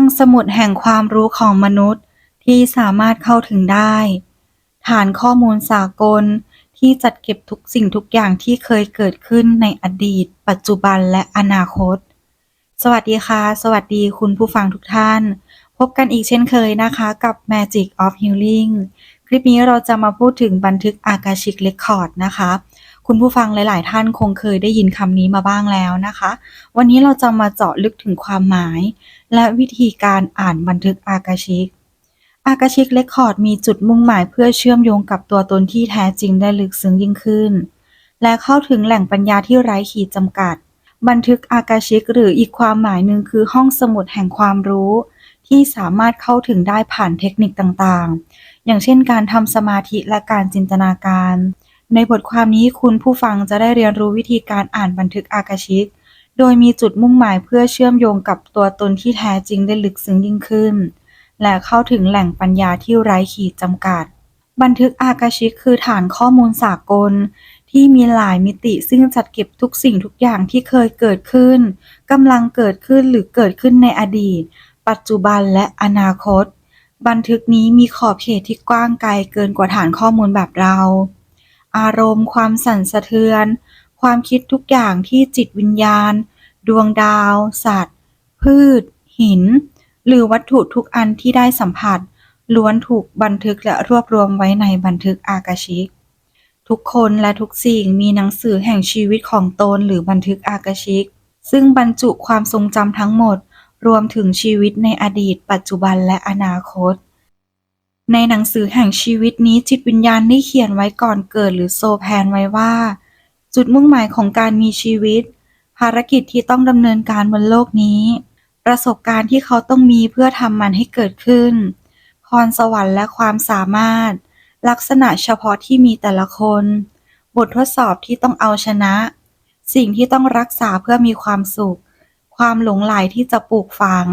องสมุดแห่งความรู้ของมนุษย์ที่สามารถเข้าถึงได้ ฐานข้อมูลสากลที่จัดเก็บทุกสิ่งทุกอย่างที่เคยเกิดขึ้นในอดีต ปัจจุบันและอนาคต สวัสดีค่ะ สวัสดีคุณผู้ฟังทุกท่าน พบกันอีกเช่นเคยนะคะกับ Magic of Healing คลิปนี้เราจะมาพูดถึงบันทึกอากาชิกเ e คคอร์ดนะคะ คุณผู้ฟังหลาย ๆ ท่านคงเคยได้ยินคำนี้มาบ้างแล้วนะคะ วันนี้เราจะมาเจาะลึกถึงความหมาย และวิธีการอ่านบันทึกอากาชิก อากาชิกเ e คคอร์ดมีจุดมุ่งหมายเพื่อเชื่อมโยงกับตัวตนที่แท้จริงได้ลึกซึ้งยิ่งขึ้น และเข้าถึงแหล่งปัญญาที่ไร้ขีดจำกัด บันทึกอากาชิกหรืออีกความหมายหนึ่งคือห้องสมุดแห่งความรู้ ที่สามารถเข้าถึงได้ผ่านเทคนิคต่างๆ อย่างเช่นการทำสมาธิและการจินตนาการ ในบทความนี้คุณผู้ฟังจะได้เรียนรู้วิธีการอ่านบันทึกอากาชิก โดยมีจุดมุ่งหมายเพื่อเชื่อมโยงกับตัวตนที่แท้จริงได้ลึกซึ้งยิ่งขึ้น และเข้าถึงแหล่งปัญญาที่ไร้ขีดจำกัด บันทึกอากาชิกคือฐานข้อมูลสากลที่มีหลายมิติซึ่งจัดเก็บทุกสิ่งทุกอย่างที่เคยเกิดขึ้นกำลังเกิดขึ้นหรือเกิดขึ้นในอดีต ปัจจุบันและอนาคต บันทึกนี้มีขอบเขตที่กว้างไกลเกินกว่าฐานข้อมูลแบบเรา อารมณ์ความสั่นสะเทือน ความคิดทุกอย่างที่จิตวิญญาณ ดวงดาว สัตว์ พืช หิน หรือวัตถุทุกอันที่ได้สัมผัส ล้วนถูกบันทึกและรวบรวมไว้ในบันทึกอากาชิกทุกคนและทุกสิ่งมีหนังสือแห่งชีวิตของตนหรือบันทึกอากาชิก ซึ่งบรรจุความทรงจำทั้งหมด รวมถึงชีวิตในอดีต ปัจจุบันและอนาคต ในหนังสือแห่งชีวิตนี้จิตวิญญาณได้เขียนไว้ก่อนเกิดหรือโซแพนไว้ว่า จุดมุ่งหมายของการมีชีวิต ภารกิจที่ต้องดำเนินการบนโลกนี้ ประสบการณ์ที่เขาต้องมีเพื่อทำมันให้เกิดขึ้น พรสวรรค์และความสามารถ ลักษณะเฉพาะที่มีแต่ละคน บททดสอบที่ต้องเอาชนะ สิ่งที่ต้องรักษาเพื่อมีความสุข ความหลงไหลที่จะปลูกฝัง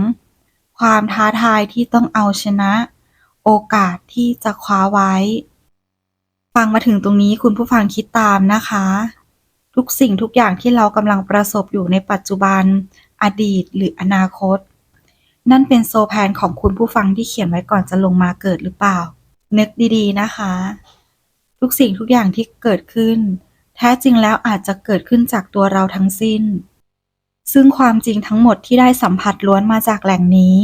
ความท้าทายที่ต้องเอาชนะ โอกาสที่จะคว้าไว้ ฟังมาถึงตรงนี้คุณผู้ฟังคิดตามนะคะ ทุกสิ่งทุกอย่างที่เรากำลังประสบอยู่ในปัจจุบัน อดีตหรืออนาคต นั่นเป็นโซแพนของคุณผู้ฟังที่เขียนไว้ก่อนจะลงมาเกิดหรือเปล่า นึกดีๆนะคะ ทุกสิ่งทุกอย่างที่เกิดขึ้น แท้จริงแล้วอาจจะเกิดขึ้นจากตัวเราทั้งสิ้น ซึ่งความจริงทั้งหมดที่ได้สัมผัสล้วนมาจากแหล่งนี้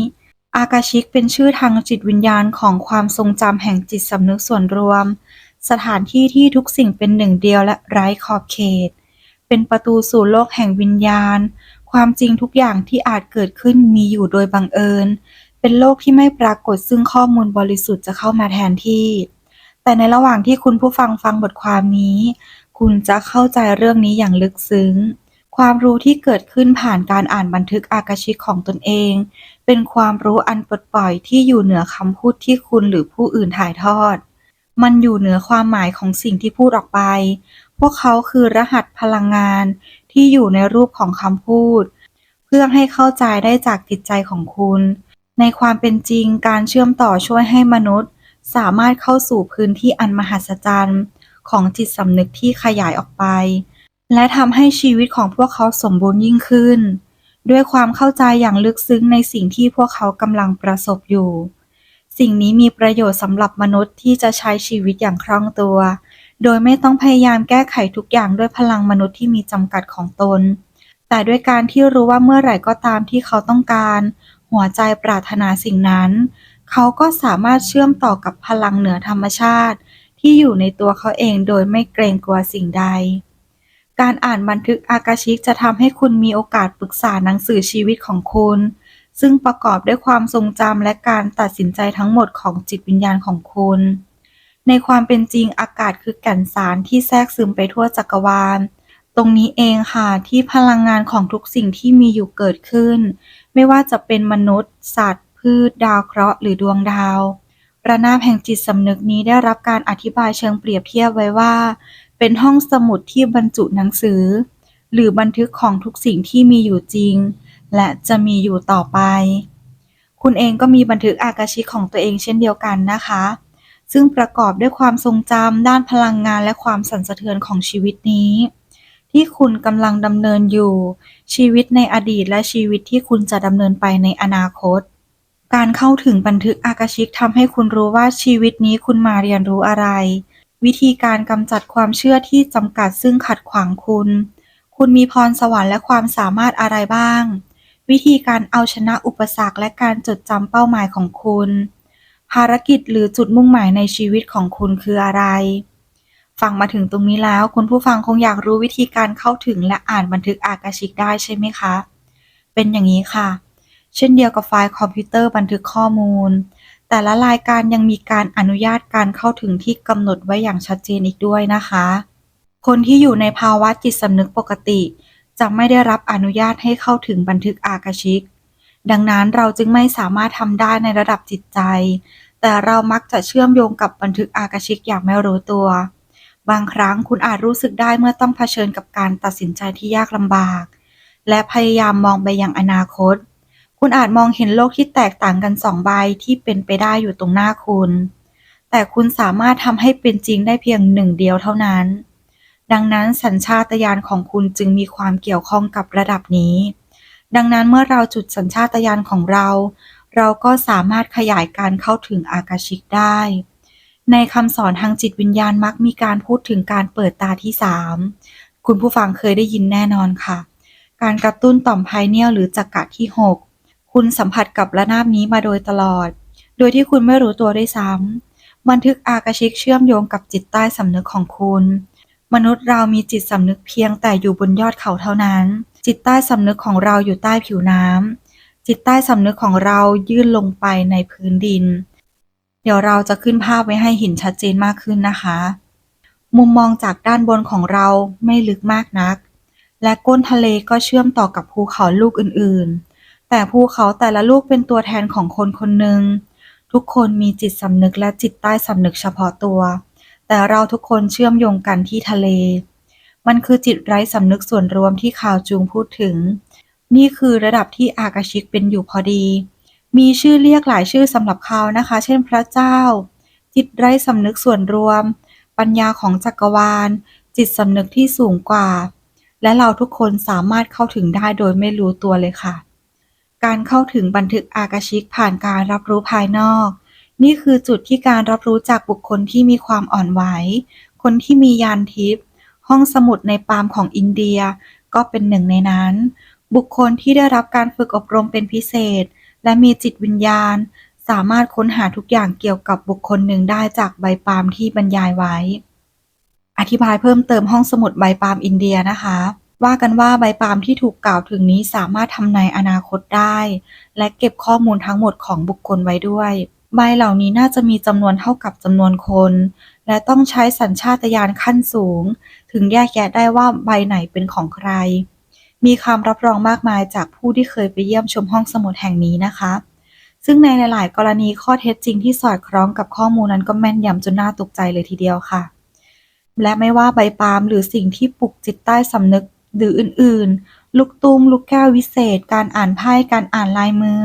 อากาชิกเป็นชื่อทางจิตวิญญาณของความทรงจำแห่งจิตสำนึกส่วนรวม สถานที่ที่ทุกสิ่งเป็นหนึ่งเดียวและไร้ขอบเขต เป็นประตูสู่โลกแห่งวิญญาณ ความจริงทุกอย่างที่อาจเกิดขึ้นมีอยู่โดยบังเอิญ เป็นโลกที่ไม่ปรากฏซึ่งข้อมูลบริสุทธิ์จะเข้ามาแทนที่ แต่ในระหว่างที่คุณผู้ฟังฟังบทความนี้ คุณจะเข้าใจเรื่องนี้อย่างลึกซึ้ง ความรู้ที่เกิดขึ้นผ่านการอ่านบันทึกอากาชิกของตนเอง เป็นความรู้อันปลดปล่อยที่อยู่เหนือคำพูดที่คุณหรือผู้อื่นถ่ายทอด มันอยู่เหนือความหมายของสิ่งที่พูดออกไป พวกเขาคือรหัสพลังงานที่อยู่ในรูปของคำพูด เพื่อให้เข้าใจได้จากจิตใจของคุณ ในความเป็นจริงการเชื่อมต่อช่วยให้มนุษย์ สามารถเข้าสู่พื้นที่อันมหัศจรรย์ ของจิตสำนึกที่ขยายออกไป และทำให้ชีวิตของพวกเขาสมบูรณ์ยิ่งขึ้น ด้วยความเข้าใจอย่างลึกซึ้งในสิ่งที่พวกเขากำลังประสบอยู่ สิ่งนี้มีประโยชน์สำหรับมนุษย์ที่จะใช้ชีวิตอย่างคล่องตัว โดยไม่ต้องพยายามแก้ไขทุกอย่างด้วยพลังมนุษย์ที่มีจำกัดของตน แต่ด้วยการที่รู้ว่าเมื่อไหร่ก็ตามที่เขาต้องการ หัวใจปรารถนาสิ่งนั้น เขาก็สามารถเชื่อมต่อกับพลังเหนือธรรมชาติ ที่อยู่ในตัวเขาเองโดยไม่เกรงกลัวสิ่งใด การอ่านบันทึกอากาชิกจะทำให้คุณมีโอกาสปรึกษาหนังสือชีวิตของคุณ ซึ่งประกอบด้วยความทรงจำและการตัดสินใจทั้งหมดของจิตวิญญาณของคุณ ในความเป็นจริงอากาศคือแก่นสารที่แทรกซึมไปทั่วจักรวาล ตรงนี้เองค่ะที่พลังงานของทุกสิ่งที่มีอยู่เกิดขึ้น ไม่ว่าจะเป็นมนุษย์ สัตว์ พืช ดาวเคราะห์หรือดวงดาวระนาบแห่งจิตสำนึกนี้ได้รับการอธิบายเชิงเปรียบเทียบไว้ว่า เป็นห้องสมุดที่บรรจุหนังสือ หรือบันทึกของทุกสิ่งที่มีอยู่จริง และจะมีอยู่ต่อไป คุณเองก็มีบันทึกอากาชิของตัวเองเช่นเดียวกันนะคะ ซึ่งประกอบด้วยความทรงจำด้านพลังงานและความสั่นสะเทือนของชีวิตนี้ ที่คุณกำลังดำเนินอยู่ ชีวิตในอดีตและชีวิตที่คุณจะดำเนินไปในอนาคตการเข้าถึงบันทึกอากาชิกทำให้คุณรู้ว่าชีวิตนี้คุณมาเรียนรู้อะไร วิธีการกำจัดความเชื่อที่จำกัดซึ่งขัดขวางคุณ คุณมีพรสวรรค์และความสามารถอะไรบ้าง วิธีการเอาชนะอุปสรรคและการจดจำเป้าหมายของคุณ ภารกิจหรือจุดมุ่งหมายในชีวิตของคุณคืออะไร ฟังมาถึงตรงนี้แล้ว คุณผู้ฟังคงอยากรู้วิธีการเข้าถึงและอ่านบันทึกอากาชิกได้ใช่ไหมคะ เป็นอย่างนี้ค่ะ เช่นเดียวกับไฟล์คอมพิวเตอร์บันทึกข้อมูล แต่ละรายการยังมีการอนุญาตการเข้าถึงที่กำหนดไว้อย่างชัดเจนอีกด้วยนะคะ คนที่อยู่ในภาวะจิตสำนึกปกติ จะไม่ได้รับอนุญาตให้เข้าถึงบันทึกอากาชิก ดังนั้นเราจึงไม่สามารถทำได้ในระดับจิตใจ แต่เรามักจะเชื่อมโยงกับบันทึกอากาชิกอย่างไม่รู้ตัว บางครั้งคุณอาจรู้สึกได้เมื่อต้องเผชิญกับการตัดสินใจที่ยากลำบาก และพยายามมองไปยังอนาคต คุณอาจมองเห็นโลกที่แตกต่างกันสองใบที่เป็นไปได้อยู่ตรงหน้าคุณ แต่คุณสามารถทำให้เป็นจริงได้เพียงหนึ่งเดียวเท่านั้น ดังนั้นสัญชาตญาณของคุณจึงมีความเกี่ยวข้องกับระดับนี้ ดังนั้นเมื่อเราจุดสัญชาตญาณของเรา เราก็สามารถขยายการเข้าถึงอากาชิกได้ ในคำสอนทางจิตวิญญาณมักมีการพูดถึงการเปิดตาที่สามคุณผู้ฟังเคยได้ยินแน่นอนค่ะ การกระตุ้นต่อมไพเนียลหรือจักระที่ 6 คุณสัมผัสกับระนาบนี้มาโดยตลอด โดยที่คุณไม่รู้ตัวด้วยซ้ำบันทึกอากาชิกเชื่อมโยงกับจิตใต้สำนึกของคุณ มนุษย์เรามีจิตสำนึกเพียงแต่อยู่บนยอดเขาเท่านั้น จิตใต้สำนึกของเราอยู่ใต้ผิวน้ำจิตใต้สำนึกของเรายื่นลงไปในพื้นดิน เดี๋ยวเราจะขึ้นภาพไว้ให้เห็นชัดเจนมากขึ้นนะคะ มุมมองจากด้านบนของเราไม่ลึกมากนัก และก้นทะเลก็เชื่อมต่อกับภูเขาลูกอื่นๆ แต่ภูเขาแต่ละลูกเป็นตัวแทนของคนคนหนึ่ง ทุกคนมีจิตสำนึกและจิตใต้สำนึกเฉพาะตัว แต่เราทุกคนเชื่อมโยงกันที่ทะเล มันคือจิตไร้สำนึกส่วนรวมที่ข่าวจูงพูดถึง นี่คือระดับที่อากาชิกเป็นอยู่พอดี มีชื่อเรียกหลายชื่อสำหรับเขานะคะ เช่นพระเจ้า จิตไร้สำนึกส่วนรวม ปัญญาของจักรวาล จิตสำนึกที่สูงกว่า และเราทุกคนสามารถเข้าถึงได้โดยไม่รู้ตัวเลยค่ะ การเข้าถึงบันทึกอากาชิกผ่านการรับรู้ภายนอก นี่คือจุดที่การรับรู้จากบุคคลที่มีความอ่อนไหว คนที่มียานทิพย์ ห้องสมุดในปามของอินเดีย ก็เป็นหนึ่งในนั้น บุคคลที่ได้รับการฝึกอบรมเป็นพิเศษ และมีจิตวิญญาณ สามารถค้นหาทุกอย่างเกี่ยวกับบุคคลหนึ่งได้จากใบปามที่บรรยายไว้ อธิบายเพิ่มเติมห้องสมุดใบปามอินเดียนะคะ ว่ากันว่าใบปาล์มที่ถูกกล่าวถึงนี้สามารถทำนายอนาคตได้ และเก็บข้อมูลทั้งหมดของบุคคลไว้ด้วย ใบเหล่านี้น่าจะมีจำนวนเท่ากับจำนวนคน และต้องใช้สัญชาตญาณขั้นสูง ถึงแยกแยะได้ว่าใบไหนเป็นของใคร มีคำรับรองมากมายจากผู้ที่เคยไปเยี่ยมชมห้องสมุดแห่งนี้นะคะ ซึ่งในหลาย ๆ กรณีข้อเท็จจริงที่สอดคล้องกับข้อมูลนั้นก็แม่นยำจนน่าตกใจเลยทีเดียวค่ะและไม่ว่าใบปาล์มหรือสิ่งที่ปลุกจิตใต้สำนึก หรืออื่นๆ ลูกตุ้ม ลูกแก้ววิเศษ การอ่านไพ่ การอ่านลายมือ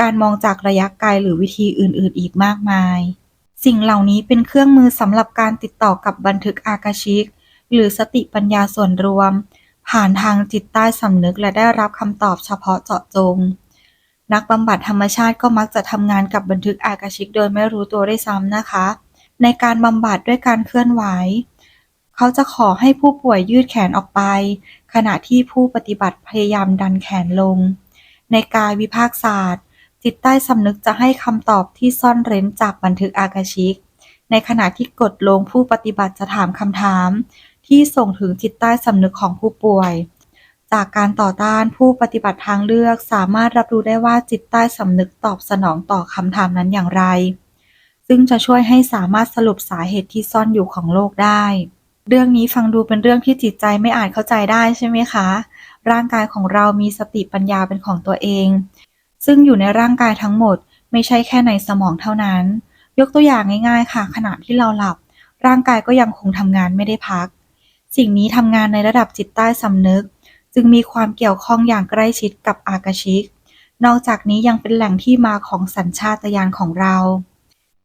การมองจากระยะไกลหรือวิธีอื่นๆ อีกมากมาย สิ่งเหล่านี้เป็นเครื่องมือสำหรับการติดต่อกับบันทึกอากาชิก หรือสติปัญญาส่วนรวม ผ่านทางจิตใต้สำนึกและได้รับคำตอบเฉพาะเจาะจง นักบำบัดธรรมชาติก็มักจะทำงานกับบันทึกอากาชิกโดยไม่รู้ตัวได้ซ้ำนะคะ ในการบำบัดด้วยการเคลื่อนไหวเขาจะขอให้ผู้ป่วยยืดแขนออกไป ขณะที่ผู้ปฏิบัติพยายามดันแขนลง ในกายวิภาคศาสตร์ จิตใต้สำนึกจะให้คำตอบที่ซ่อนเร้นจากบันทึกอากาชิก ในขณะที่กดลงผู้ปฏิบัติจะถามคำถาม ที่ส่งถึงจิตใต้สำนึกของผู้ป่วย จากการต่อต้านผู้ปฏิบัติทางเลือกสามารถรับรู้ได้ว่าจิตใต้สำนึกตอบสนองต่อคำถามนั้นอย่างไร ซึ่งจะช่วยให้สามารถสรุปสาเหตุที่ซ่อนอยู่ของโลกได้ เรื่องนี้ฟังดูเป็นเรื่องที่จิตใจไม่อาจเข้าใจได้ใช่ไหมคะ ร่างกายของเรามีสติปัญญาเป็นของตัวเอง ซึ่งอยู่ในร่างกายทั้งหมด ไม่ใช่แค่ในสมองเท่านั้น ยกตัวอย่างง่ายๆ ค่ะ ขณะที่เราหลับ ร่างกายก็ยังคงทำงานไม่ได้พัก สิ่งนี้ทำงานในระดับจิตใต้สำนึก จึงมีความเกี่ยวข้องอย่างใกล้ชิดกับอากาชิก นอกจากนี้ยังเป็นแหล่งที่มาของสัญชาตญาณของเรา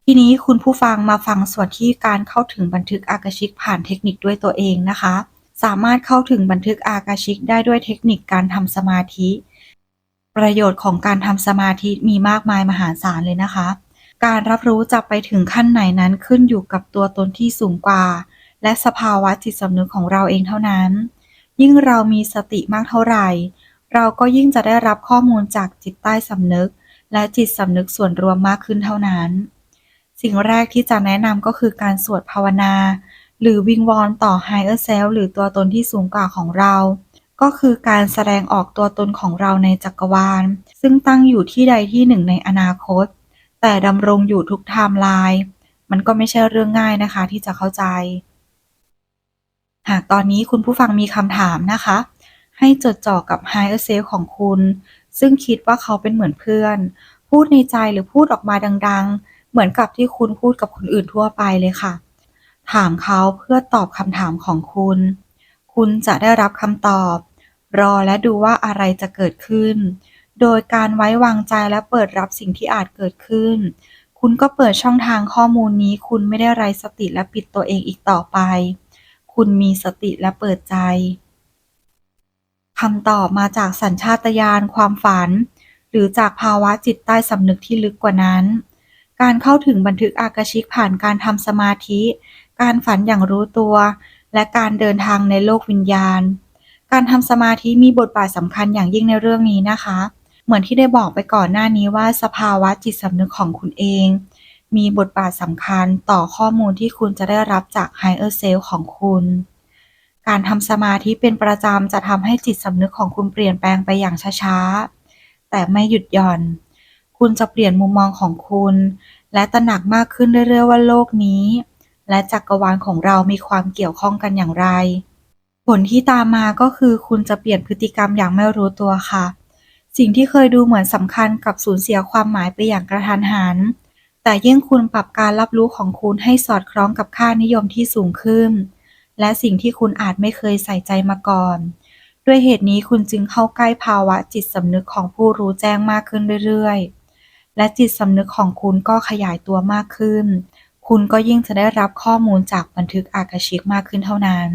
ทีนี้คุณผู้ฟังมาฟังส่วนที่การเข้าถึงบันทึกอากาชิกผ่านเทคนิคด้วยตัวเองนะคะ สามารถเข้าถึงบันทึกอากาชิกได้ด้วยเทคนิคการทำสมาธิ ประโยชน์ของการทำสมาธิมีมากมายมหาศาลเลยนะคะ การรับรู้จะไปถึงขั้นไหนนั้นขึ้นอยู่กับตัวตนที่สูงกว่า และสภาวะจิตสำนึกของเราเองเท่านั้น ยิ่งเรามีสติมากเท่าไหร่ เราก็ยิ่งจะได้รับข้อมูลจากจิตใต้สำนึก และจิตสำนึกส่วนรวมมากขึ้นเท่านั้น สิ่งแรกที่จะแนะนำก็คือการสวดภาวนา หรือวิงวอนต่อ higher self หรือตัวตนที่สูงกว่าของเรา ก็คือการแสดงออกตัวตนของเราในจักรวาล ซึ่งตั้งอยู่ที่ใดที่หนึ่งในอนาคต แต่ดำรงอยู่ทุกไทม์ไลน์มันก็ไม่ใช่เรื่องง่ายนะคะที่จะเข้าใจ หากตอนนี้คุณผู้ฟังมีคำถามนะคะ ให้จดจ่อกับ higher self ของคุณ ซึ่งคิดว่าเขาเป็นเหมือนเพื่อน พูดในใจหรือพูดออกมาดังๆ เหมือนกับที่คุณพูดกับคนอื่นทั่วไปเลยค่ะ ถามเขาเพื่อตอบคำถามของคุณ คุณจะได้รับคำตอบ รอและดูว่าอะไรจะเกิดขึ้น โดยการไว้วางใจและเปิดรับสิ่งที่อาจเกิดขึ้น คุณก็เปิดช่องทางข้อมูลนี้ คุณไม่ได้ไร้สติและปิดตัวเองอีกต่อไป คุณมีสติและเปิดใจคำตอบมาจากสัญชาตญาณความฝัน หรือจากภาวะจิตใต้สำนึกที่ลึกกว่านั้น การเข้าถึงบันทึกอากาชิกผ่านการทำสมาธิ การฝันอย่างรู้ตัว และการเดินทางในโลกวิญญาณ การทำสมาธิมีบทบาทสำคัญอย่างยิ่งในเรื่องนี้นะคะ เหมือนที่ได้บอกไปก่อนหน้านี้ว่าสภาวะจิตสำนึกของคุณเอง มีบทบาทสำคัญต่อข้อมูลที่คุณจะได้รับจาก Higher Self ของคุณ การทำสมาธิเป็นประจำจะทำให้จิตสำนึกของคุณเปลี่ยนแปลงไปอย่างช้าๆ แต่ไม่หยุดหย่อน คุณจะเปลี่ยนมุมมองของคุณ และตระหนักมากขึ้นเรื่อยๆว่าโลกนี้ และจักรวาลของเรามีความเกี่ยวข้องกันอย่างไร ผลที่ตามมาก็คือคุณจะเปลี่ยนพฤติกรรมอย่างไม่รู้ตัวค่ะ สิ่งที่เคยดูเหมือนสำคัญกับสูญเสียความหมายไปอย่างกระทันหัน แต่ยิ่งคุณปรับการรับรู้ของคุณให้สอดคล้องกับค่านิยมที่สูงขึ้น และสิ่งที่คุณอาจไม่เคยใส่ใจมาก่อนด้วยเหตุนี้คุณจึงเข้าใกล้ภาวะจิตสำนึกของผู้รู้แจ้งมากขึ้นเรื่อยๆ และจิตสำนึกของคุณก็ขยายตัวมากขึ้น คุณก็ยิ่งจะได้รับข้อมูลจากบันทึกอากาชิกมากขึ้นเท่านั้น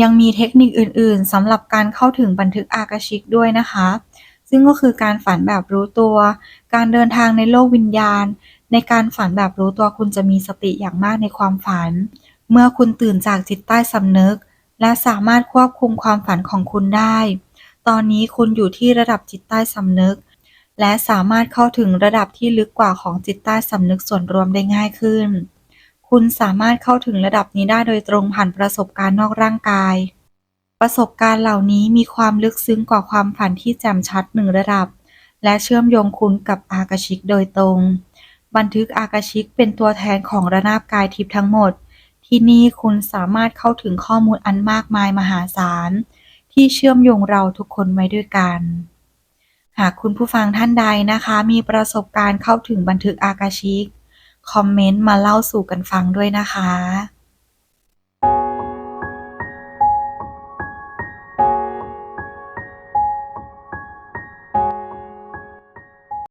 ยังมีเทคนิคอื่น ๆสำหรับการเข้าถึงบันทึกอากาชิกด้วยนะคะ ซึ่งก็คือการฝันแบบรู้ตัว การเดินทางในโลกวิญญาณ ในการฝันแบบรู้ตัวคุณจะมีสติอย่างมากในความฝัน เมื่อคุณตื่นจากจิตใต้สำนึก และสามารถควบคุมความฝันของคุณได้ ตอนนี้คุณอยู่ที่ระดับจิตใต้สำนึก และสามารถเข้าถึงระดับที่ลึกกว่าของจิตใต้สำนึกส่วนรวมได้ง่ายขึ้น คุณสามารถเข้าถึงระดับนี้ได้โดยตรงผ่านประสบการณ์นอกร่างกาย ประสบการณ์เหล่านี้มีความลึกซึ้งกว่าความฝันที่แจ่มชัดหนึ่งระดับ และเชื่อมโยงคุณกับอากาชิกโดยตรง บันทึกอากาชิกเป็นตัวแทนของระนาบกายทิพย์ทั้งหมด ที่นี่คุณสามารถเข้าถึงข้อมูลอันมากมายมหาศาลที่เชื่อมโยงเราทุกคนไว้ด้วยกัน หากคุณผู้ฟังท่านใดนะคะ มีประสบการณ์เข้าถึงบันทึกอากาชิก คอมเมนต์มาเล่าสู่กันฟังด้วยนะคะ